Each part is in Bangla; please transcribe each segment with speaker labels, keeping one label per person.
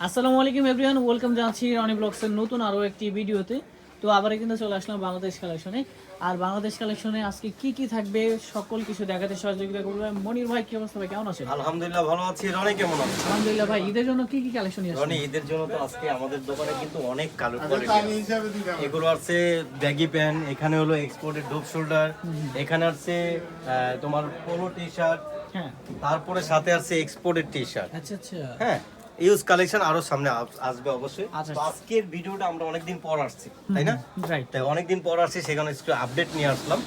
Speaker 1: আসসালামু আলাইকুম এভরিওয়ান ওয়েলকাম জানাচ্ছি রনি ব্লগসের নতুন আরও একটি ভিডিওতে। তো আবার কিন্তু চলে আসলাম বাংলাদেশ কালেকশনে আর বাংলাদেশ কালেকশনে আজকে কি কি থাকবে সকল কিছু দেখাতে সহযোগিতা করবে। মনির ভাই কি অবস্থা ভাই? কেমন আছেন?
Speaker 2: আলহামদুলিল্লাহ ভালো আছি। রনি কেমন আছে?
Speaker 1: আলহামদুলিল্লাহ ভাই ঈদের জন্য কি কি কালেকশন নিয়ে আসছেন?
Speaker 2: রনি ঈদের জন্য তো আজকে আমাদের দোকানে কিন্তু অনেক কালো কোয়ালিটি এগুলো আছে ব্যাগি প্যান্ট এখানে হলো এক্সপোর্টেড ডোপ শোল্ডার এখানে আছে আহ, তোমার পোলো টি শার্ট
Speaker 1: হ্যাঁ।
Speaker 2: তারপরে সাথে আছে এক্সপোর্টেড টি শার্ট
Speaker 1: আচ্ছা আচ্ছা।
Speaker 2: হ্যাঁ। ইউজ কালেকশন আরও সামনে আসবে অবশ্যই।
Speaker 1: আচ্ছা।
Speaker 2: আজকের ভিডিওটা আমরা অনেকদিন পর আসছি তাই না? তাই অনেকদিন পর আসছি সেখানে একটু আপডেট নিয়ে আসলাম।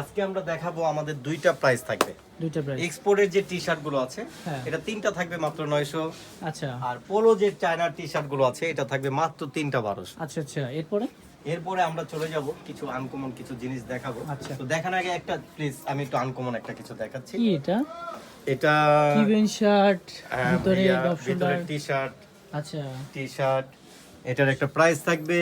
Speaker 2: আজকে আমরা দেখাবো আমাদের দুইটা প্রাইস থাকবে।
Speaker 1: দুইটা প্রাইস
Speaker 2: এক্সপোর্টের যে টি শার্টগুলো আছে
Speaker 1: হ্যাঁ।
Speaker 2: এটা তিনটা থাকবে মাত্র নয়শো।
Speaker 1: আচ্ছা।
Speaker 2: আর পোলো যে চায়নার টি শার্টগুলো আছে এটা থাকবে মাত্র তিনটা বারোশো।
Speaker 1: আচ্ছা আচ্ছা। এরপরে?
Speaker 2: এরপরে আমরা চলে যাব কিছু আনকমন কিছু জিনিস দেখাবো।
Speaker 1: আচ্ছা।
Speaker 2: তো দেখানোর আগে একটা প্লিজ আমি একটু আনকমন একটা কিছু দেখাচ্ছি।
Speaker 1: এটা?
Speaker 2: এটা
Speaker 1: কিবেন শার্ট
Speaker 2: হ্যাঁ,
Speaker 1: ভিতরে
Speaker 2: ভিতরে টি শার্ট
Speaker 1: আচ্ছা।
Speaker 2: টি শার্ট এটার একটা প্রাইস থাকবে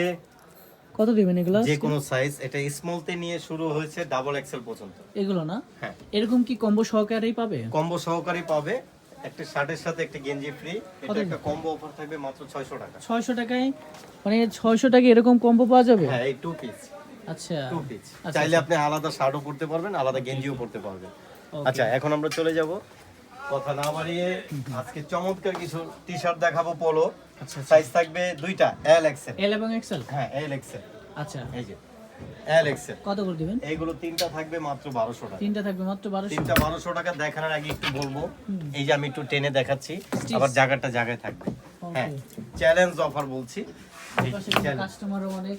Speaker 1: কত দিবেন এগুলো?
Speaker 2: যে কোনো সাইজ এটা স্মল তে নিয়ে শুরু হয়েছে ডাবল এক্সেল পর্যন্ত।
Speaker 1: এগুলো না?
Speaker 2: হ্যাঁ।
Speaker 1: এরকম কি কম্বো সহকারেই পাবে?
Speaker 2: কম্বো সহকারী পাবে। একটা শার্টের সাথে একটা গেঞ্জি ফ্রি এটা একটা কম্বো অফার থাকবে মাত্র 600 টাকা।
Speaker 1: ছয়শো টাকায়? মানে ছয়শো টাকায় এরকম কম্বো পাওয়া যাবে?
Speaker 2: হ্যাঁ এই টু পিস
Speaker 1: আচ্ছা।
Speaker 2: টু পিস
Speaker 1: আচ্ছা,
Speaker 2: চাইলে আপনি আলাদা শার্টও পরতে পারবেন আলাদা গেঞ্জিও পরতে পারবেন। আচ্ছা এখন আমরা চলে যাব কথা না বাড়িয়ে আজকে চমৎকার কিছু টি শার্ট দেখাবো পোলো
Speaker 1: আচ্ছা
Speaker 2: সাইজ থাকবে দুইটা এল এক্সেল
Speaker 1: এল এবং এক্সেল
Speaker 2: হ্যাঁ এল এক্সেল
Speaker 1: আচ্ছা।
Speaker 2: এই যে এল এক্সেল
Speaker 1: কত করে দিবেন?
Speaker 2: এইগুলো তিনটা থাকবে মাত্র বারোশো টাকা।
Speaker 1: তিনটা থাকবে মাত্র বারোশো।
Speaker 2: তিনটা বারোশো টাকা দেখানোর আগে একটু বলব। এই যে আমি একটু টেনে দেখাচ্ছি আবার জায়গাটা জায়গায় থাকবে। হ্যাঁ চ্যালেঞ্জ অফার বলছি।
Speaker 1: কাস্টমারও অনেক।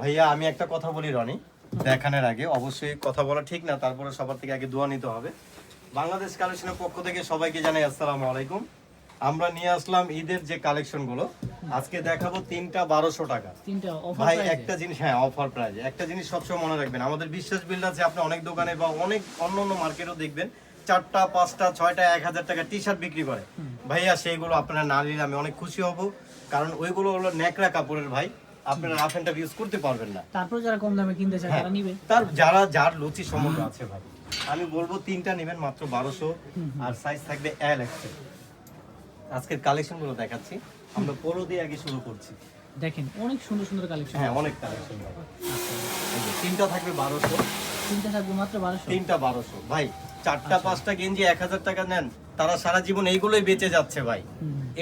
Speaker 2: ভাইয়া আমি একটা কথা বলি রনি দেখানোর আগে। অবশ্যই কথা বলা ঠিক না তারপরে সবার থেকে আগে দোয়া নিতে হবে। বাংলাদেশ কালেকশনের পক্ষ থেকে সবাইকে জানাই আসসালামু আলাইকুম। আমরা নিয়ে আসলাম ঈদের যে কালেকশনগুলো আজকে দেখাবো তিনটা বারোশো টাকা। ভাই একটা জিনিস হ্যাঁ অফার প্রাইজে একটা জিনিস সবসময় মনে রাখবেন আমাদের বিশ্বাস বিল্ড আছে আপনি অনেক দোকানে বা অনেক অন্য অন্য মার্কেটও দেখবেন চারটা পাঁচটা ছয়টা এক হাজার টাকা টি শার্ট বিক্রি করে। ভাইয়া সেইগুলো আপনারা না নিলে আমি অনেক খুশি হব কারণ ওইগুলো হলো ন্যাকড়া কাপড়ের ভাই আপনারা রাফ অ্যান্ড ইউজ করতে পারবেন না।
Speaker 1: তারপর যারা কম দামে কিনতে চায়
Speaker 2: হ্যাঁ।
Speaker 1: তারা নিবে।
Speaker 2: তার যারা যার লুচি সমগ্র আছে ভাই। আমি বলব তিনটা নেবেন মাত্র বারোশো আর সাইজ থাকবে এল এক্সেল আজকের কালেকশনগুলো দেখাচ্ছি। আমরা পোলো দিয়ে আগে শুরু করছি।
Speaker 1: দেখেন অনেক সুন্দর সুন্দর কালেকশন
Speaker 2: হ্যাঁ অনেক কালেকশন তিনটা থাকবে বারোশো।
Speaker 1: তিনটা থাকবে মাত্র বারোশো?
Speaker 2: তিনটা বারোশো। ভাই চারটা পাঁচটা গেঞ্জি এক হাজার টাকা নেন। তারা সারা জীবন এইগুলোই বেঁচে যাচ্ছে ভাই।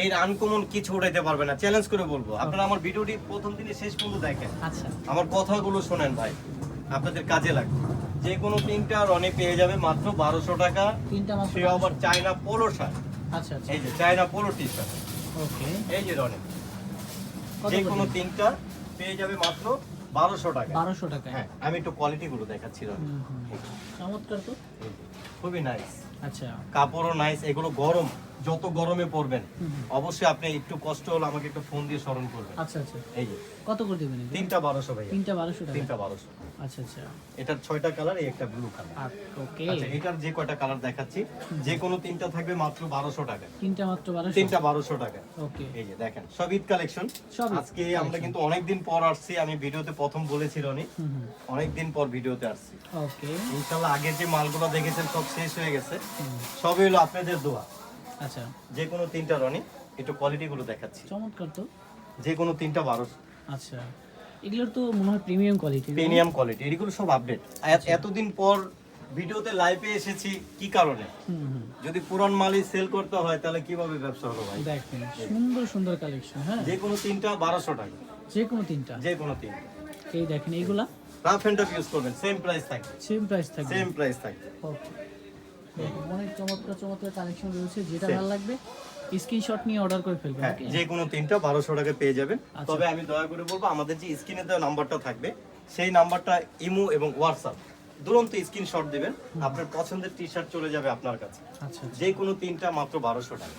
Speaker 2: এর আনকমন কিছু উঠাইতে পারবে না। চ্যালেঞ্জ করে বলব। আপনারা আমার ভিডিওটি প্রথম দিনে শেষ পর্যন্ত দেখেন।
Speaker 1: আচ্ছা।
Speaker 2: আমার কথাগুলো শোনেন ভাই। আপনাদের কাজে লাগবে। যে কোনো তিনটা রনে পেয়ে যাবে মাত্র বারোশো টাকা।
Speaker 1: তিনটা
Speaker 2: সে আবার চায়না পোলো শার্ট।
Speaker 1: আচ্ছা আচ্ছা।
Speaker 2: এই যে China polo T shirt
Speaker 1: okay.
Speaker 2: এই যে রনে। যে কোনো তিনটা পেয়ে যাবে মাত্র বারোশো টাকা।
Speaker 1: বারোশো টাকা
Speaker 2: হ্যাঁ আমি একটু কোয়ালিটি গুলো দেখাচ্ছি রনে।
Speaker 1: চমৎকার তো।
Speaker 2: খুবই নাইস
Speaker 1: আচ্ছা।
Speaker 2: কাপড়ও নাইস এগুলো গরম। যত গরমে
Speaker 1: হুম।
Speaker 2: অবশ্যই আপনি একটু কষ্ট হলে আমাকে একটু ফোন দিয়ে স্মরণ করবেন।
Speaker 1: আচ্ছা আচ্ছা।
Speaker 2: এই যে।
Speaker 1: কত করে দেবেন
Speaker 2: তিনটা বারোশো ভাইয়া।
Speaker 1: তিনটা বারোশো
Speaker 2: তিনটা বারোশো।
Speaker 1: আচ্ছা আচ্ছা।
Speaker 2: এটার ছয়টা কালার এই একটা ব্লু কালার
Speaker 1: ওকে
Speaker 2: আচ্ছা এটার যে কয়টা কালার দেখাচ্ছি যে কোনো তিনটা থাকবে মাত্র বারোশো টাকা।
Speaker 1: তিনটা মাত্র বারোশো?
Speaker 2: তিনটা বারোশো টাকা।
Speaker 1: ওকে।
Speaker 2: এই যে দেখেন সব ঈদ কালেকশন আজকে আমরা কিন্তু অনেকদিন পর আসছি আমি ভিডিওতে প্রথম বলেছি রনি। অনেকদিন পর ভিডিওতে আসছি।
Speaker 1: ওকে।
Speaker 2: ইনশাল্লাহ আগের যে মালগুলো দেখেছেন সব শেষ হয়ে গেছে। সবই হলো আপনাদের দোয়া।
Speaker 1: আচ্ছা।
Speaker 2: যে কোনো তিনটা রনি একটু কোয়ালিটি গুলো দেখাচ্ছি।
Speaker 1: চমৎকার তো।
Speaker 2: যে কোনো তিনটা বারোশো
Speaker 1: আচ্ছা। এগুলোর তো মনে হয় প্রিমিয়াম কোয়ালিটি
Speaker 2: প্রিমিয়াম কোয়ালিটি এগুলো সব আপডেট এতদিন পর ভিডিওতে লাইভে এসেছি কি কারণে? যদি পুরান মালই সেল করতে হয় তাহলে কীভাবে ব্যবসা হলো ভাই?
Speaker 1: দেখেন সুন্দর সুন্দর কালেকশন হ্যাঁ।
Speaker 2: যে কোনো তিনটা বারোশো টাকা।
Speaker 1: যে কোনো তিনটা।
Speaker 2: যে কোনো তিনটা।
Speaker 1: এই দেখেন এইগুলা?
Speaker 2: রাফ হ্যান্ড ইউজ করবেন সেম প্রাইস থাকবে।
Speaker 1: সেম প্রাইস থাকবে।
Speaker 2: সেম প্রাইস থাকবে।
Speaker 1: ওকে অনেক চমৎকার চমৎকার কালেকশন রয়েছে যেটা ভালো লাগবে স্ক্রিনশট নিয়ে অর্ডার করে ফেলবেন
Speaker 2: হ্যাঁ যে কোনো তিনটা বারোশো টাকা পেয়ে যাবেন।
Speaker 1: আচ্ছা।
Speaker 2: তবে আমি দয়া করে বলব আমাদের যে স্ক্রিনে দেওয়া নাম্বারটা থাকবে সেই নাম্বারটা ইমো এবং হোয়াটসঅ্যাপ। দুরন্ত স্ক্রিনশট দিবেন আপনার পছন্দের টি শার্ট চলে যাবে আপনার কাছে।
Speaker 1: আচ্ছা আচ্ছা।
Speaker 2: যে কোনো তিনটা মাত্র বারোশো টাকা।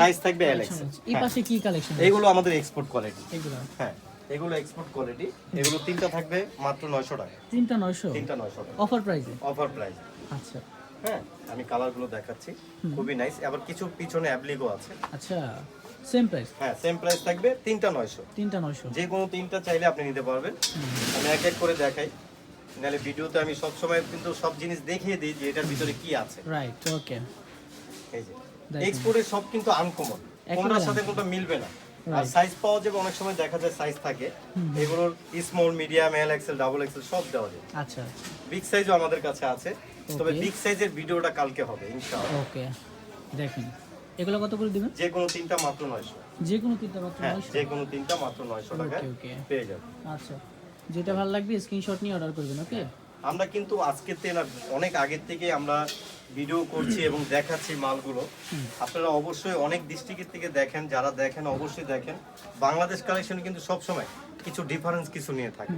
Speaker 2: Size থাকবে LX
Speaker 1: এই পাশে কি কালেকশন
Speaker 2: এইগুলো আমাদের এক্সপোর্ট কোয়ালিটি
Speaker 1: এগুলো।
Speaker 2: হ্যাঁ। এগুলো এক্সপোর্ট কোয়ালিটি এগুলো তিনটা থাকবে মাত্র নয়শো টাকা।
Speaker 1: তিনটা নয়শো?
Speaker 2: তিনটা নয়শো টাকা।
Speaker 1: অফার প্রাইসে
Speaker 2: অফার প্রাইস
Speaker 1: আচ্ছা।
Speaker 2: হ্যাঁ আমি কালারগুলো দেখাচ্ছি। খুবই নাইস আবার কিছু পিছনে অ্যাপ্লিকও আছে।
Speaker 1: আচ্ছা সেম প্রাইস
Speaker 2: হ্যাঁ সেম প্রাইস থাকবে তিনটা নয়শো।
Speaker 1: তিনটা নয়শো।
Speaker 2: যে কোনো তিনটা চাইলে আপনি নিতে পারবেন। আমি এক এক করে দেখাই। নাহলে ভিডিওতে আমি সব সময় কিন্তু সব জিনিস দেখিয়ে দিই যে এটার ভিতরে কি আছে।
Speaker 1: রাইট ওকে
Speaker 2: এই যে। এক্সপোর্টের সব কিন্তু আনকমন কোনটার সাথে কোনটা মিলবে না। আর সাইজ পাওয়া যাবে অনেক সময় দেখা যায় সাইজ থাকে। এগুলোর small medium L XL double XL সব দেওয়া যায়
Speaker 1: আচ্ছা।
Speaker 2: বিগ সাইজও আমাদের কাছে আছে। তবে. বিগ সাইজের ভিডিওটা কালকে হবে ইনশাআল্লাহ।
Speaker 1: ওকে দেখেন এগুলো কত করে দিবেন?
Speaker 2: যে কোনো তিনটা মাত্র নয়শো।
Speaker 1: যে কোনো তিনটা মাত্র
Speaker 2: হ্যাঁ
Speaker 1: নয়শো?
Speaker 2: যে কোনো তিনটা মাত্র নয়শো টাকায়
Speaker 1: ওকে ওকে
Speaker 2: পেয়ে যাবে
Speaker 1: আচ্ছা। যেটা ভালো লাগবে স্ক্রিনশট নিয়ে অর্ডার করবেন ওকে
Speaker 2: আমরা কিন্তু আজকে না অনেক আগের থেকে আমরা ভিডিও করছি এবং দেখাচ্ছি মালগুলো। আপনারা অবশ্যই অনেক ডিস্ট্রিক্টের থেকে দেখেন যারা দেখেন অবশ্যই দেখেন। বাংলাদেশ কালেকশন কিন্তু সব সময় কিছু ডিফারেন্স কিছু নিয়ে থাকে।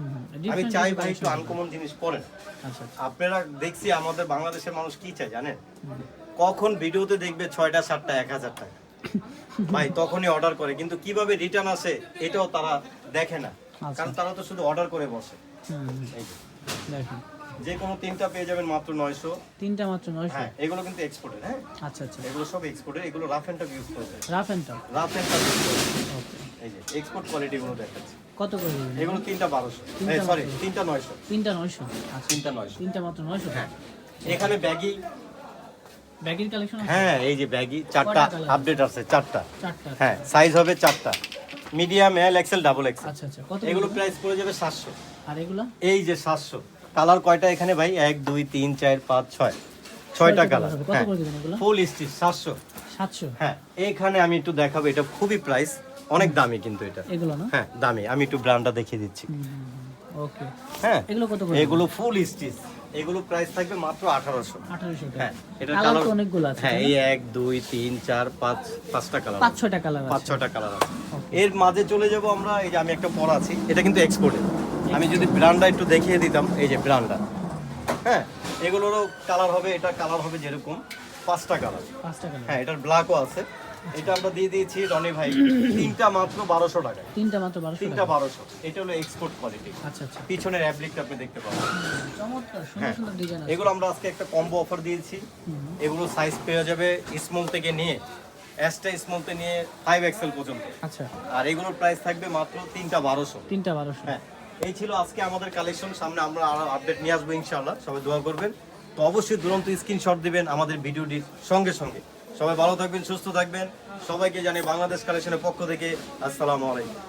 Speaker 2: আমি চাই ভাই একটু আনকমন জিনিস পড়েন।
Speaker 1: আচ্ছা আচ্ছা।
Speaker 2: আপনারা দেখছি আমাদের বাংলাদেশের মানুষ কি চায় জানেন? কখন ভিডিওতে দেখবে ছয়টা সাতটা এক হাজার টাকা। ভাই তখনই অর্ডার করে। কিন্তু কীভাবে রিটার্ন আসে এটাও তারা দেখে না।
Speaker 1: আচ্ছা।
Speaker 2: কারণ তারা তো শুধু অর্ডার করে বসে। এই।
Speaker 1: দেখেন।
Speaker 2: যে কোনো তিনটা পেয়ে যাবেন মাত্র নয়শো।
Speaker 1: তিনটা মাত্র নয়শো।
Speaker 2: হ্যাঁ এগুলো কিন্তু এক্সপোর্টের হ্যাঁ?
Speaker 1: আচ্ছা আচ্ছা।
Speaker 2: এগুলো সব এক্সপোর্টের এগুলো রাফ এন্ড টাফ ইউজ করবে
Speaker 1: rough and tough
Speaker 2: rough and tough
Speaker 1: okay
Speaker 2: এই যে এক্সপোর্ট কোয়ালিটি গুলো দেখাচ্ছি।
Speaker 1: কত করে দিবেন?
Speaker 2: এগুলো তিনটা বারোশো।
Speaker 1: তিনটা
Speaker 2: সরি তিনটা নয়শো।
Speaker 1: তিনটা নয়শো। আচ্ছা।
Speaker 2: তিনটা নয়শো।
Speaker 1: তিনটা মাত্র নয়শো?
Speaker 2: হ্যাঁ। এখানে ব্যাগি
Speaker 1: ব্যাগের কালেকশন আছে?
Speaker 2: হ্যাঁ এই যে ব্যাগি চারটা আপডেট আছে চারটা।
Speaker 1: চারটা
Speaker 2: হ্যাঁ সাইজ হবে চারটা। Medium L XL double XL
Speaker 1: আচ্ছা আচ্ছা। কত
Speaker 2: এগুলো প্রাইস পড়ে যাবে সাতশো।
Speaker 1: আর এগুলো?
Speaker 2: এই যে সাতশো। কালার কয়টা এখানে ভাই? এক দুই তিন চার পাঁচ ছয়। ছয়টা কালার। হ্যাঁ। ফুল স্টিচ সাতশো।
Speaker 1: সাতশো?
Speaker 2: হ্যাঁ। এখানে আমি একটু দেখাবো এটা খুবই প্রাইস অনেক দামি কিন্তু এটা।
Speaker 1: এগুলো না?
Speaker 2: হ্যাঁ দামি। আমি একটু ব্র্যান্ডটা দেখিয়ে দিচ্ছি।
Speaker 1: ওকে।
Speaker 2: হ্যাঁ।
Speaker 1: এগুলো কত করে?
Speaker 2: এগুলো ফুল স্টিচ এগুলো প্রাইস থাকবে মাত্র আঠারোশো।
Speaker 1: আঠারোশো
Speaker 2: হ্যাঁ এটা
Speaker 1: কালার অনেকগুলো আছে
Speaker 2: হ্যাঁ এই
Speaker 1: না?
Speaker 2: এক দুই তিন চার পাঁচ পাঁচটা কালার
Speaker 1: পাঁচ ছয়টা কালার
Speaker 2: পাঁচ
Speaker 1: আছে।
Speaker 2: ছটা কালার আছে এর মাঝে চলে যাব আমরা এই যে আমি একটা পরা আছি এটা কিন্তু এক্সপোর্টের আমি যদি ব্র্যান্ডটা একটু দেখিয়ে দিতাম এই যে ব্র্যান্ডটা হ্যাঁ এগুলোরও কালার হবে এটা কালার হবে যেরকম পাঁচটা কালার
Speaker 1: পাঁচটা কালার
Speaker 2: হ্যাঁ এটার ব্ল্যাকও আছে। এটা আমরা দিয়ে দিয়েছি রনি ভাই তিনটা মাত্র বারোশো টাকা
Speaker 1: তিনটা মাত্র বারোশো
Speaker 2: তিনটা বারোশো। এটা হলো এক্সপোর্ট কোয়ালিটি
Speaker 1: আচ্ছা আচ্ছা।
Speaker 2: পিছনের অ্যাপ্লিকটা আপনি দেখতে পাবেন।
Speaker 1: চমৎকার সুন্দর
Speaker 2: হ্যাঁ।
Speaker 1: সুন্দর ডিজাইন
Speaker 2: এগুলো আমরা আজকে একটা কম্বো অফার দিয়েছি। এগুলো সাইজ পেয়ে যাবে স্মল থেকে নিয়ে এসটা স্মল থেকে নিয়ে ফাইভ এক্সেল পর্যন্ত।
Speaker 1: আচ্ছা।
Speaker 2: আর এগুলোর প্রাইস থাকবে মাত্র তিনটা বারোশো।
Speaker 1: তিনটা বারোশো।
Speaker 2: হ্যাঁ এই ছিল আজকে আমাদের কালেকশন সামনে আমরা আরও আপডেট নিয়ে আসব ইনশাআল্লাহ। সবাই দোয়া করবেন। তো অবশ্যই দুরন্ত স্ক্রিনশট দিবেন আমাদের ভিডিওটির সঙ্গে সঙ্গে। সবাই ভালো থাকবেন, সুস্থ থাকবেন। সবাইকে জানি বাংলাদেশ কালেকশনের পক্ষ থেকে আসসালামু আলাইকুম।